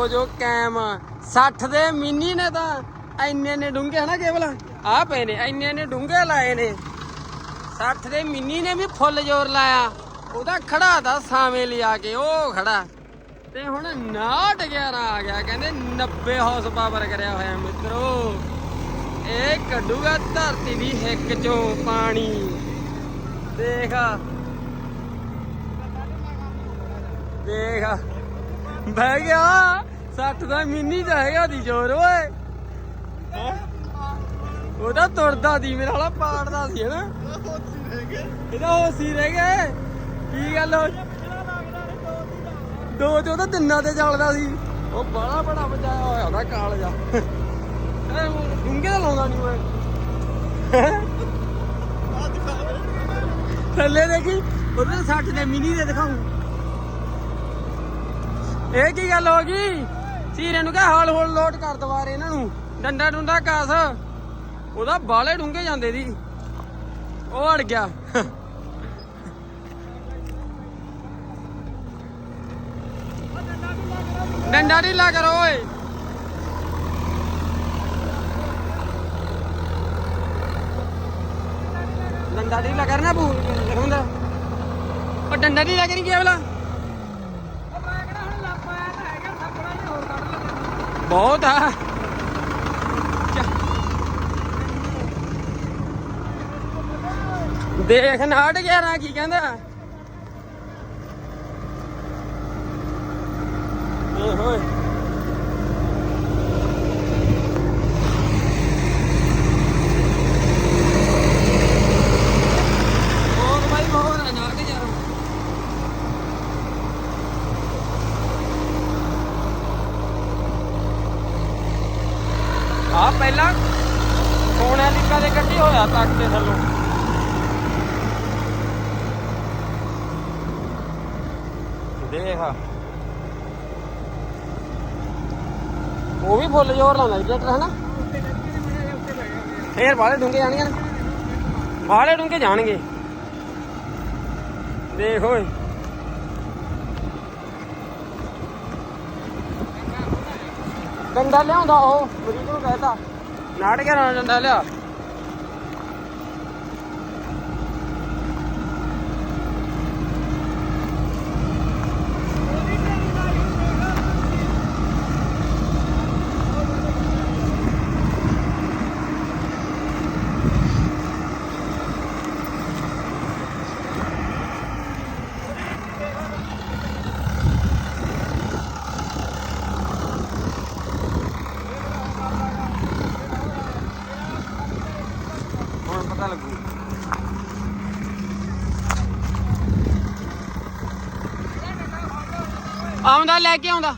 ਜੋ ਜੋ ਕੈਮ 60 ਦੇ ਮਿੰਨੀ ਨੇ ਤਾਂ ਇੰਨੇ ਨੇ ਡੂੰਘੇ ਹਨਾ ਕੇਵਲ? ਆ ਪਏ ਨੇ, ਇੰਨੇ ਨੇ ਡੂੰਘੇ ਲਾਏ ਨੇ। 60 ਦੇ ਮਿੰਨੀ ਨੇ ਵੀ ਫੁੱਲ ਜ਼ੋਰ ਲਾਇਆ। ਉਹਦਾ ਖੜਾ ਦਾ ਸਾਵੇਂ ਲਿਆ ਕੇ ਉਹ ਖੜਾ। ਤੇ ਹੁਣ 911 ਆ ਗਿਆ, ਕਹਿੰਦੇ 90 ਹਾਰਸ ਪਾਵਰ ਕਰਿਆ ਹੋਇਆ ਮਿੱਤਰੋ। ਇਹ ਕੱਢੂਗਾ ਧਰਤੀ ਦੀ ਹਿੱਕ ਚੋਂ ਪਾਣੀ। ਦੇਖ। ਦੇਖ। ਬਹਿ ਗਿਆ। 60 ਦਾ ਮਿੰਨੀ ਚਾਹੇਗਾ ਦੀ ਜ਼ੋਰ ਓਏ। ਉਹਦਾ ਤੁਰਦਾ ਦੀ ਮੇਰੇ ਵਾਲਾ ਪਾੜਦਾ ਸੀ ਹਨਾ? ਇਹਦਾ ਹੋਸੀ ਰਹਿ ਗਿਆ ਕੀ ਗੱਲ ਹੋ ਦੋ ਚ ਉਹਦਾ ਤਿੰਨਾਂ ਤੇ ਚੱਲਦਾ ਸੀ। ਉਹ ਬੜਾ ਬੜਾ ਵਜਾਇਆ ਹੋਇਆ ਉਹਦਾ ਕਾਲ ਜਾ। ਡੂੰਗੇ ਦਾ ਲਾਉਂਦਾ ਨਹੀਂ ਓਏ ਥੱਲੇ ਦੇਖੀ ਉਹਦੇ 60 ਦੇ ਮਿਨੀ ਦੇ ਦਿਖਾਉਂ। ਇਹ ਕੀ ਗੱਲ ਹੋ ਗਈ? ਸੀਰੇ ਨੂੰ ਕਹ ਹੌਲ ਹੌਲ ਲੋਟ ਕਰ ਦਵਾਰੇ ਇਹਨਾਂ ਨੂੰ। ਡੰਡਾ ਡੁੰਡਾ ਕਾਸ। ਉਹਦਾ ਬਾਲੇ ਡੂੰਗੇ ਜਾਂਦੇ ਦੀ। ਉਹ ਅੜ ਗਿਆ। ਡੰਡਾ ਢੀਲਾ ਕਰੋ ਓਏ। ਡੰਡਾ ਢਿੱਲਾ ਕਰਨਾ ਬੂ ਲਿਖਉਂਦਾ ਉਹ ਡੰਡਾ ਢਿੱਲਾ ਕਰੀ ਕੀ ਵਾਲਾ ਬਹੁਤ ਆ। ਦੇਖ ਨਾਟ ਗਿਆ ਨਾ ਕੀ ਕਹਿੰਦਾ? ਓਏ ਹੋਏ ਬਹੁਤ ਭਾਈ ਬਹੁਤ ਆ ਨਾਟ ਗਿਆ ਆ ਪਹਿਲਾਂ ਸੋਨੇ ਲਿਕਾ ਦੇ ਕੱਢੀ ਹੋਇਆ ਤੱਕ ਤੇ ਥੱਲੋਂ। ਦੇਖ ਉਹ ਵੀ ਫੁੱਲ ਜ਼ੋਰ ਲਾਉਂਦਾ ਟਰੈਕਟਰ, ਹਨਾ? ਫੇਰ ਬਾਲੇ ਡੂੰਗੇ ਜਾਣਗੇ ਨਾ। ਬਾਲੇ ਡੂੰਗੇ ਜਾਣਗੇ। ਦੇਖ ਓਏ। ਡੰਡਾ ਲਿਆਉਂਦਾ ਉਹ ਮਰੀਦ ਨੂੰ ਕਹਿਤਾ। ਨਾਟ ਕੇ ਨਾਲ ਡੰਡਾ ਲਿਆ ਹੁਣ ਪਤਾ ਲੱਗੂ ਆਉਂਦਾ ਲੈ ਕੇ ਆਉਂਦਾ।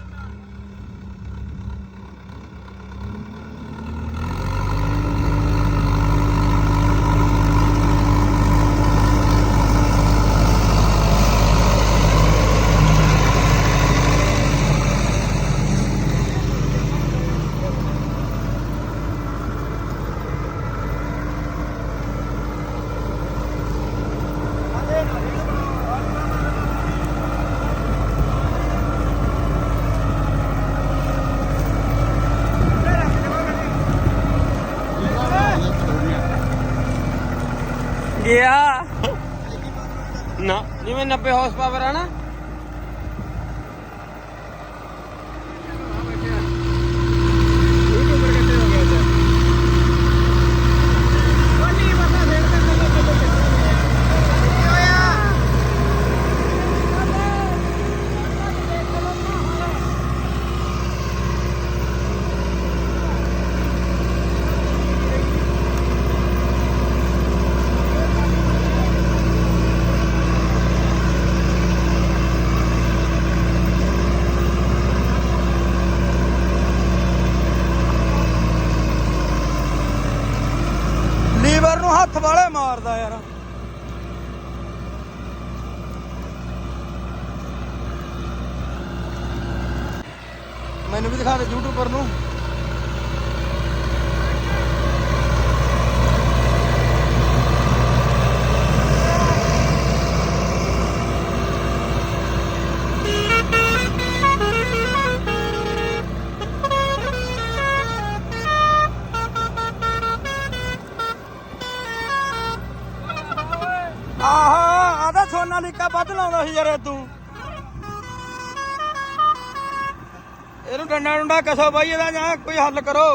ਗਿਆ ਨਾ ਜਿਵੇਂ 90 ਹਾਰਸ ਪਾਵਰ ਆ ਨਾ ਮੈਨੂੰ ਵੀ ਦਿਖਾ ਦੇ ਯੂਟਿਊਬਰ ਨੂੰ। ਆਹਾ ਆਦਾ ਸੋਨਾਲੀਕਾ ਵੱਧ ਲਾਉਂਦਾ ਸੀ ਯਾਰ ਤੂੰ ਇਹਨੂੰ ਡੰਡਾ ਡੰਡਾ ਕਸੋ ਬਾਈ, ਇਹਦਾ ਜਾਂ ਕੋਈ ਹੱਲ ਕਰੋ।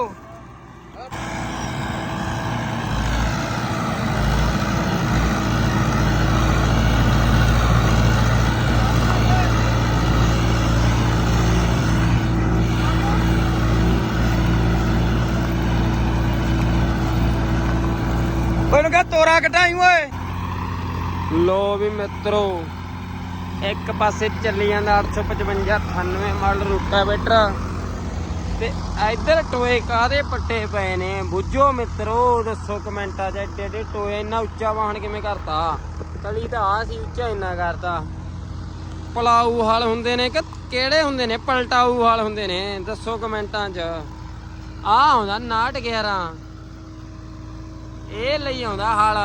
ਉਹਨੂੰ ਕਹ ਤੋਰਾ ਕਟਾਈ ਓਏ। ਲੋ ਵੀ ਮਿੱਤਰੋ। ਇੱਕ ਪਾਸੇ ਚੱਲੀ ਜਾਂਦਾ 855 98 ਮਾਡਲ ਰੂਟਾਵੇਟਰ। ਤੇ ਇੱਧਰ ਟੋਏ ਕਾਦੇ ਪੱਟੇ ਪਏ ਨੇ? ਬੁੱਝੋ ਮਿੱਤਰੋ, ਦੱਸੋ ਕਮੈਂਟਾਂ 'ਚ ਏਡੇ ਏਡੇ ਟੋਏ ਇੰਨਾ ਉੱਚਾ ਵਾਹਣ ਕਿਵੇਂ ਕਰਤਾ? ਕਲੀ ਤਾਂ ਆ ਸੀ, ਉੱਚਾ ਇੰਨਾ ਕਰਤਾ। ਪਲਾਊ ਹਾਲ ਹੁੰਦੇ ਨੇ ਕਿ ਕਿਹੜੇ ਹੁੰਦੇ ਨੇ? ਪਲਟਾਊ ਹਾਲ ਹੁੰਦੇ ਨੇ, ਦੱਸੋ ਕਮੈਂਟਾਂ 'ਚ। ਆ ਆਉਂਦਾ 911 ਇਹ ਲਈ ਆਉਂਦਾ ਹਾਲ।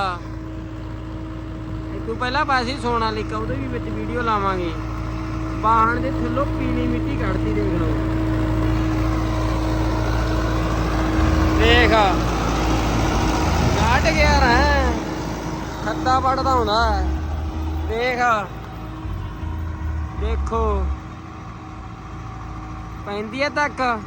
ਤੂੰ ਪਹਿਲਾਂ ਪਾਸੀ ਸੋਨਾ ਲਿਖਾ ਉਹਦੇ ਵੀ ਵਿੱਚ ਵੀਡੀਓ ਲਾਵਾਂਗੇ। ਬਾਹਣ ਦੇ ਥੱਲੋਂ ਪੀਲੀ ਮਿੱਟੀ ਕੱਢਦੀ ਦੇਖ ਲਓ। ਦੇਖ। ਕੱਢ ਗਿਆ ਰ ਖੱਤਾ ਪੜਦਾ ਹੁੰਦਾ। ਦੇਖ। ਦੇਖੋ। ਪੈਂਦੀ ਹੈ ਤੱਕ।